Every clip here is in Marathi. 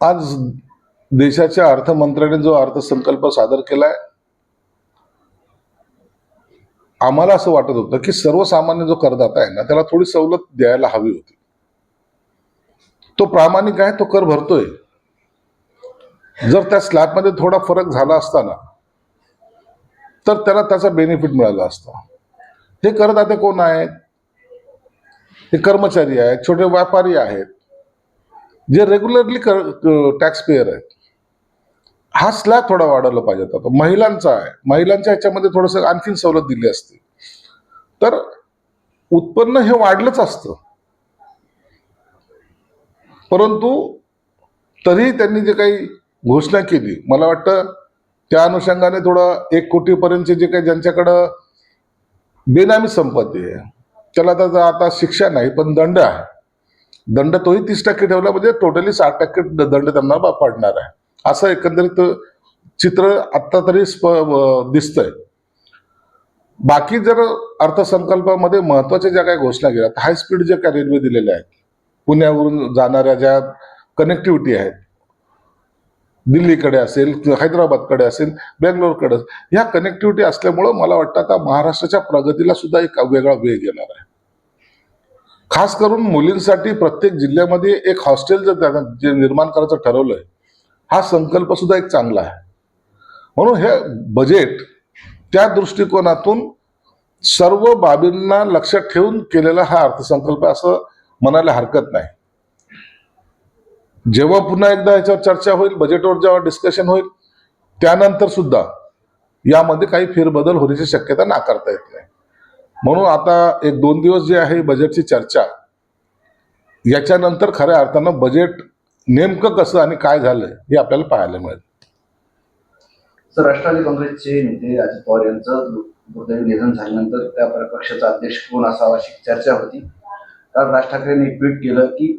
आज देशाच्या अर्थमंत्र्याने जो अर्थसंकल्प सादर केलाय आम्हाला असं वाटत होतं की सर्वसामान्य जो करदाता आहे ना त्याला थोडी सवलत द्यायला हवी होती. तो प्रामाणिक आहे तो कर भरतोय. जर त्या स्लॅबमध्ये थोडा फरक झाला असता ना तर त्याला त्याचा बेनिफिट मिळाला असता. हे करदाते कोण आहेत? हे कर्मचारी आहेत छोटे व्यापारी आहेत. जे रेग्युलरली टॅक्स पेयर आहेत हा स्लॅब थोडा वाढवला पाहिजे आता. महिलांचा आहे. महिलांच्या ह्याच्यामध्ये थोडंसं आणखीन सवलत दिली असते. तर उत्पन्न हे वाढलंच असतं. परंतु तरीही त्यांनी जे काही घोषणा केली मला वाटतं त्या अनुषंगाने थोडं एक कोटीपर्यंतचे जे काही ज्यांच्याकडं बेनामी संपत्ती आहे त्याला त्याचा आता शिक्षा नाही पण दंड आहे. दंड तोही तीस टक्के ठेवला म्हणजे टोटली साठ टक्के दंड त्यांना पडणार आहे. असं एकंदरीत चित्र आत्ता तरी दिसतंय. बाकी जर अर्थसंकल्पामध्ये महत्त्वाच्या ज्या काही घोषणा केल्या हाय स्पीड ज्या काही रेल्वे दिलेल्या आहेत पुण्यावरून जाणाऱ्या ज्या कनेक्टिव्हिटी आहेत दिल्लीकडे असेल किंवा हैदराबादकडे असेल बेंगलोरकडे ह्या कनेक्टिव्हिटी असल्यामुळं मला वाटतं आता महाराष्ट्राच्या प्रगतीला सुद्धा एक वेगळा वेग येणार आहे. खास करून मुलींसाठी प्रत्येक जिल्ह्यामध्ये एक हॉस्टेल जर त्यांना जे निर्माण करायचं ठरवलंय हा संकल्प सुद्धा एक चांगला आहे. म्हणून हे बजेट त्या दृष्टिकोनातून सर्व बाबींना लक्षात ठेवून केलेला हा अर्थसंकल्प असं म्हणायला हरकत नाही. जेव्हा पुन्हा एकदा याच्यावर चर्चा होईल बजेटवर जेव्हा डिस्कशन होईल त्यानंतर सुद्धा यामध्ये काही फेरबदल होण्याची शक्यता नाकारता येत नाही. म्हणून आता एक दोन दिवस जे आहे बजेटची चर्चा याच्यानंतर खऱ्या अर्थानं बजेट नेमकं कसं आणि काय झालं हे आपल्याला पाहायला मिळेल. तर राष्ट्रवादी काँग्रेसचे नेते अजित पवार यांचं दुर्दैवी निधन झाल्यानंतर त्या पक्षाचा अध्यक्ष कोण असावा अशी चर्चा होती. कारण राज ठाकरेंनी ट्विट केलं की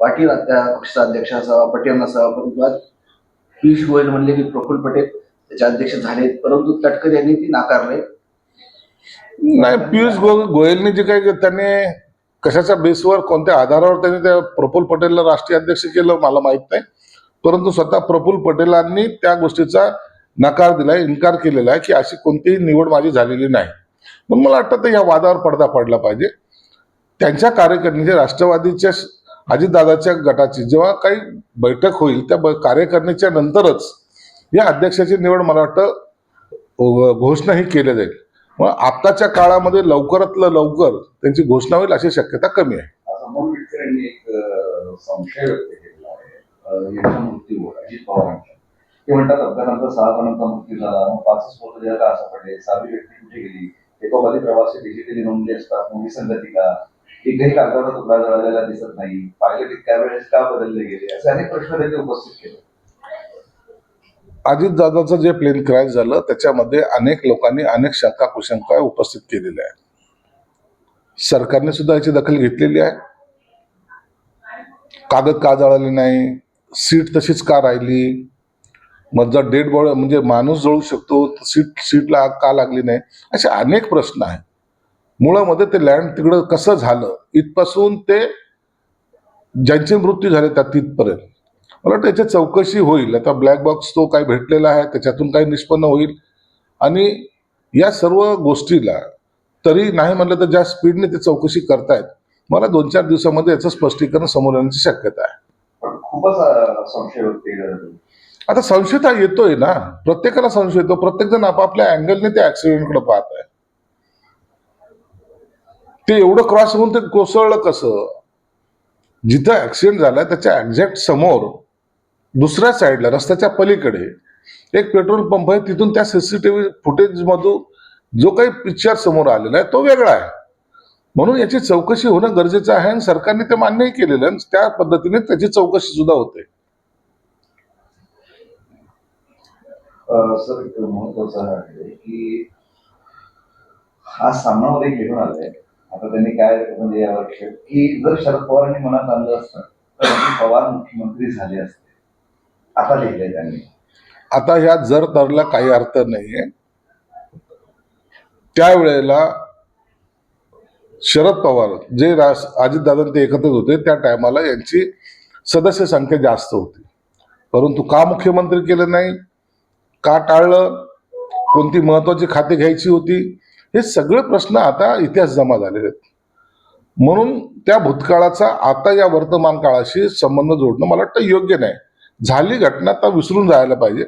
पाटील त्या पक्षाचा अध्यक्ष असावा पटेल नसावा परंतु आज पियुष गोयल म्हणले की प्रफुल्ल पटेल त्याचे अध्यक्ष झाले परंतु तटकरे यांनी ती नाकारले. नाही पियुष गो गोयलनी जे काही त्याने कशाच्या बेसवर कोणत्या आधारावर त्यांनी त्या प्रफुल पटेलला राष्ट्रीय अध्यक्ष केलं मला माहीत नाही. परंतु स्वतः प्रफुल्ल पटेलांनी त्या गोष्टीचा नकार दिलाय इन्कार केलेला आहे की अशी कोणतीही निवड माझी झालेली नाही. मग मला वाटतं तर या वादावर पडदा पडला पाहिजे. त्यांच्या कार्यकारिणीचे राष्ट्रवादीच्या अजितदादाच्या गटाची जेव्हा काही बैठक होईल त्या ब- कार्यकारिणीच्या नंतरच या अध्यक्षाची निवड मला वाटतं घोषणा ही केली जाईल. मग आत्ताच्या काळामध्ये लवकरातलं लवकर त्यांची घोषणा होईल अशी शक्यता कमी आहे. असं मोहन यांनी एक संशय व्यक्त केलेला आहे. यांच्या मृत्यूवर अजित पवारांच्या. ते म्हणतात अपघातानंतर सहा जणांचा मृत्यू झाला मग पाचच मृत का असं पडले? सहावी व्यक्ती कुठे गेली? एकोपाली प्रवासी डिजिटली नोंदले असतात मुली संगती का एकही कागदाचा तुकडा जळालेला दिसत नाही. पायलट त्यावेळेस का बदलले गेले? असे अनेक प्रश्न त्यांनी उपस्थित केले. अजितदादाचं जे प्लेन क्रॅश झालं त्याच्यामध्ये अनेक लोकांनी अनेक शंका कुशंका उपस्थित केलेल्या आहेत. सरकारने सुद्धा याची दखल घेतलेली आहे. कागद का जळाले नाही? सीट तशीच का राहिली? मग जर डेड बॉडी म्हणजे माणूस जळू शकतो सीट सीटला आग का लागली नाही? असे अनेक प्रश्न आहेत. मुळामध्ये ते लँड तिकडं कसं झालं? इथपासून ते ज्यांचे मृत्यू झाले त्या तिथपर्यंत. मला वाटतं याची चौकशी होईल. आता ब्लॅक बॉक्स तो काही भेटलेला आहे त्याच्यातून काही निष्पन्न होईल. आणि या सर्व गोष्टीला तरी नाही म्हणलं तर ज्या स्पीडने ते चौकशी करतायत मला दोन चार दिवसामध्ये याचं स्पष्टीकरण समोर येण्याची शक्यता आहे. खूपच संशय आता संशय हा येतोय ना. प्रत्येकाला संशय येतो. प्रत्येक जण आपापल्या अँगलने त्या ऍक्सिडेंटकडे पाहत आहे ते एवढं क्रॉस होऊन ते कोसळलं कसं? जिथं ऍक्सिडेंट झालाय त्याच्या एक्झॅक्ट समोर दुसऱ्या साईडला रस्त्याच्या पलीकडे एक पेट्रोल पंप आहे तिथून त्या सीसीटीव्ही फुटेज मधून जो काही पिक्चर समोर आलेला आहे तो वेगळा आहे. म्हणून याची चौकशी होणं गरजेचं आहे आणि सरकारने ते मान्यही केलेलं आहे आणि त्या पद्धतीने त्याची चौकशी सुद्धा होते. सर एक महत्वाचं आहे की हा सामनामध्ये घेऊन आलाय आता त्यांनी काय म्हणजे यावर की जर शरद पवारांनी मनात आणलं असतं तर पवार मुख्यमंत्री झाले असते. आता लिहिले त्यांनी. आता ह्या जर तरला काही अर्थ नाहीये त्यावेळेला शरद पवार जे रास अजितदादा ते एकत्र होते त्या टायमाला यांची सदस्य संख्या जास्त होती. परंतु का मुख्यमंत्री केलं नाही? का टाळलं? कोणती महत्वाची खाते घ्यायची होती? हे सगळे प्रश्न आता इतिहास जमा झालेले आहेत. म्हणून त्या भूतकाळाचा आता या वर्तमान काळाशी संबंध जोडणं मला वाटतं योग्य नाही. झाली घटना आता विसरून जायला पाहिजे.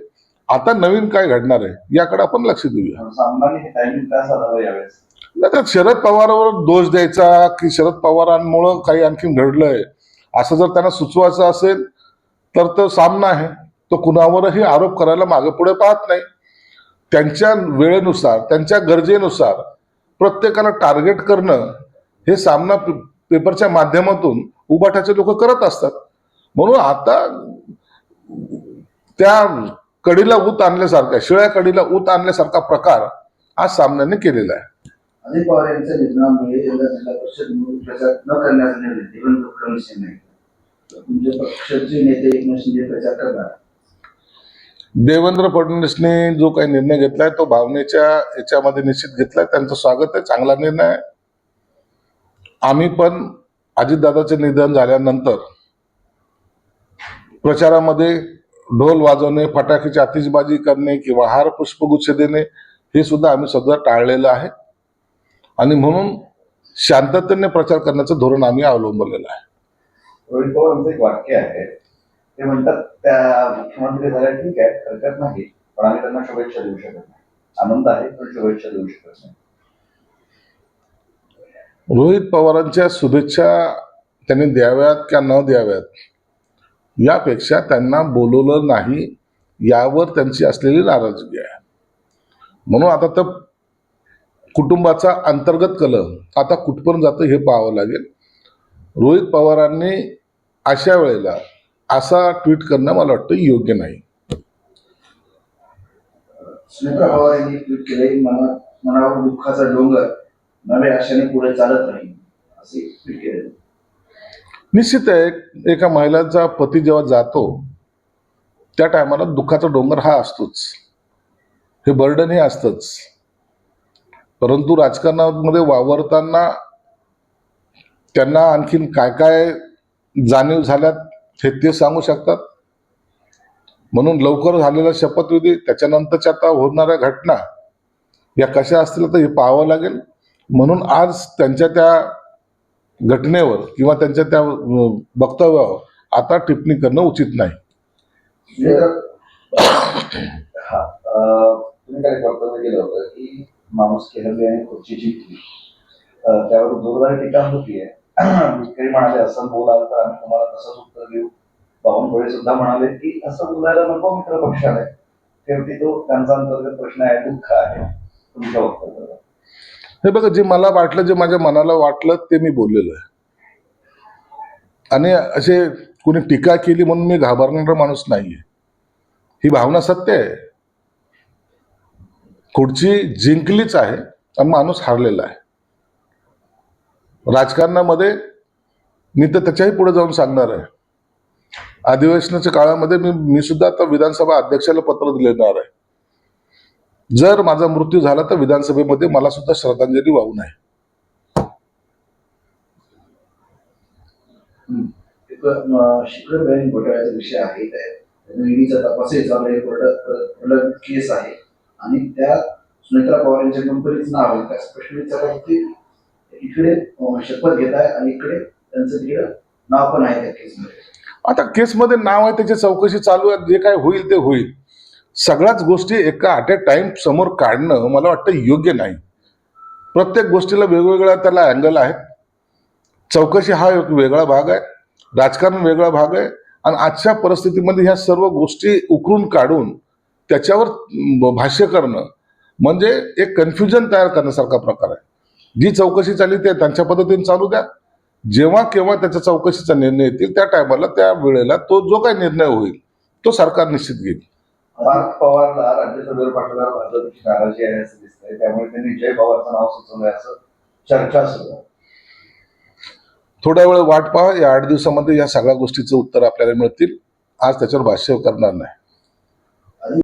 आता नवीन काय घडणार आहे याकडे आपण लक्ष देऊया. हे आता शरद पवारावर दोष द्यायचा की शरद पवारांमुळं काही आणखीन घडलंय असं जर त्यांना सुचवायचं असेल तर तो सामना आहे. तो कुणावरही आरोप करायला मागे पुढे पाहत नाही. त्यांच्या वेळेनुसार त्यांच्या गरजेनुसार प्रत्येकाला टार्गेट करणं हे सामना पेपरच्या माध्यमातून उबाठाचे लोक करत असतात. म्हणून आता त्या कडीला ऊत आणल्यासारखा शिळ्या कडीला ऊत आणल्यासारखा प्रकार आज सामन्याने केलेला आहे. अजित पवार यांच्या निधनामुळे यंदा जिल्हा परिषद निवडणूक प्रचार न करण्याचा निर्णय देवेंद्र फडणवीस यांनी घेतला. तर तुमचे पक्षाचे नेते एकनाथ शिंदे प्रचार करणार देवेंद्र फडणवीसने जो काही निर्णय घेतलाय तो भावनेच्या याच्यामध्ये निश्चित घेतलाय. त्यांचं स्वागत आहे चांगला निर्णय आहे. आम्ही पण अजितदादाचे निधन झाल्यानंतर प्रचारामध्ये ढोल वाजवणे फटाक्याची आतिषबाजी करणे किंवा हार पुष्पगुच्छ देणे हे सुद्धा आम्ही सगळं टाळलेलं आहे. आणि म्हणून शांततेने प्रचार करण्याचं धोरण आम्ही अवलंबलेलं आहे. रोहित एक वाक्य आहे. ते म्हणतात त्या मुख्यमंत्री झाल्या ठीक आहे हरकत नाही पण आम्ही त्यांना शुभेच्छा देऊ शकत नाही. आनंद आहे पण शुभेच्छा देऊ शकत नाही. रोहित पवारांच्या शुभेच्छा त्यांनी द्याव्यात का न द्याव्यात? यापेक्षा त्यांना बोलवलं नाही यावर त्यांची असलेली नाराजगी आहे. म्हणून आता तर कुटुंबाचा अंतर्गत कलह आता कुठपर्यंत जातं हे पाहावं लागेल. रोहित पवारांनी अशा वेळेला असा ट्विट करणं मला वाटतं योग्य नाही. सुनेत्रा पवार यांनी ट्विट केले मनावर दुःखाचा डोंगर नव्या आशाने पुढे चालत नाही असे ट्विट केले निश्चित आहे एका महिलाचा पती जेव्हा जातो त्या टायमाला दुःखाचा डोंगर हा असतोच. हे बर्डन हे असतंच. परंतु राजकारणामध्ये वावरताना त्यांना आणखीन काय काय जाणीव झाल्यात हे ते सांगू शकतात. म्हणून लवकर झालेला शपथविधी त्याच्यानंतरच्या आता होणाऱ्या घटना या कशा असतील तर हे पाहावं लागेल. म्हणून आज त्यांच्या त्या घटनेवर किंवा त्यांच्या त्या वक्तव्यावर आता टिप्पणी करणं उचित नाही. हा तुम्ही काय वक्तव्य केलं होतं की माणूस केहरले आणि खुर्ची जिंकली. त्यावर जोरदार टीका होतीये मिटकरी म्हणाले असं बोलाल तर आम्ही तुम्हाला तसंच उत्तर देऊ. बावनकुळे सुद्धा म्हणाले की असं बोलायला नको मित्र पक्षाने शेवटी तो त्यांचा अंतर्गत प्रश्न आहे दुःख आहे. तुमच्या वक्तव्यावर हे बघा जे मला वाटलं जे माझ्या मनाला वाटलं ते मी बोललेलं आहे. आणि असे कोणी टीका केली म्हणून मी घाबरणारा माणूस नाहीये. ही भावना सत्य आहे. खुर्ची जिंकलीच आहे आणि माणूस हारलेला आहे. राजकारणामध्ये मी तर त्याच्याही पुढे जाऊन सांगणार आहे. अधिवेशनाच्या काळामध्ये मी मी सुद्धा आता विधानसभा अध्यक्षाला पत्र देणार आहे. जर माझा मृत्यू झाला तर विधानसभेमध्ये मला सुद्धा श्रद्धांजली वाहू नये विषय आहे. केस आहे. आणि त्या सुनेत्रा पवार यांच्या कंपनीचं नाव आहे. त्या स्पष्ट विचारलं की इकडे शपथ घेत आहे आणि इकडे त्यांचं तिकडे नाव पण आहे त्या केसमध्ये. आता केसमध्ये नाव आहे त्याची चौकशी चालू आहे. जे काय होईल ते होईल. सगळ्याच गोष्टी एका ॲट अ टाइम समोर काढणं मला वाटतं योग्य नाही. प्रत्येक गोष्टीला वेगवेगळ्या त्याला अँगल आहेत. चौकशी हा एक वेगळा भाग आहे. राजकारण वेगळा भाग आहे. आणि आजच्या परिस्थितीमध्ये ह्या सर्व गोष्टी उकरून काढून त्याच्यावर भाष्य करणं म्हणजे एक कन्फ्युजन तयार करण्यासारखा प्रकार आहे. जी चौकशी चालली ते त्यांच्या पद्धतीने चालू द्या. जेव्हा केव्हा त्याच्या चौकशीचा निर्णय येतील त्या टायमाला त्या वेळेला तो जो काही निर्णय होईल तो सरकार निश्चित घेईल. पार्थ पवारला राज्यसभेवर पाठवल्यावर भाजपची नाराजी आहे असं दिसतंय. त्यामुळे त्यांनी जय पवारचं नाव सुचवलंय असं चर्चा सुरू आहे. थोड्या वेळ वाट पहा. या आठ दिवसामध्ये या सगळ्या गोष्टीचं उत्तर आपल्याला मिळतील. आज त्याच्यावर भाष्य करणार नाही.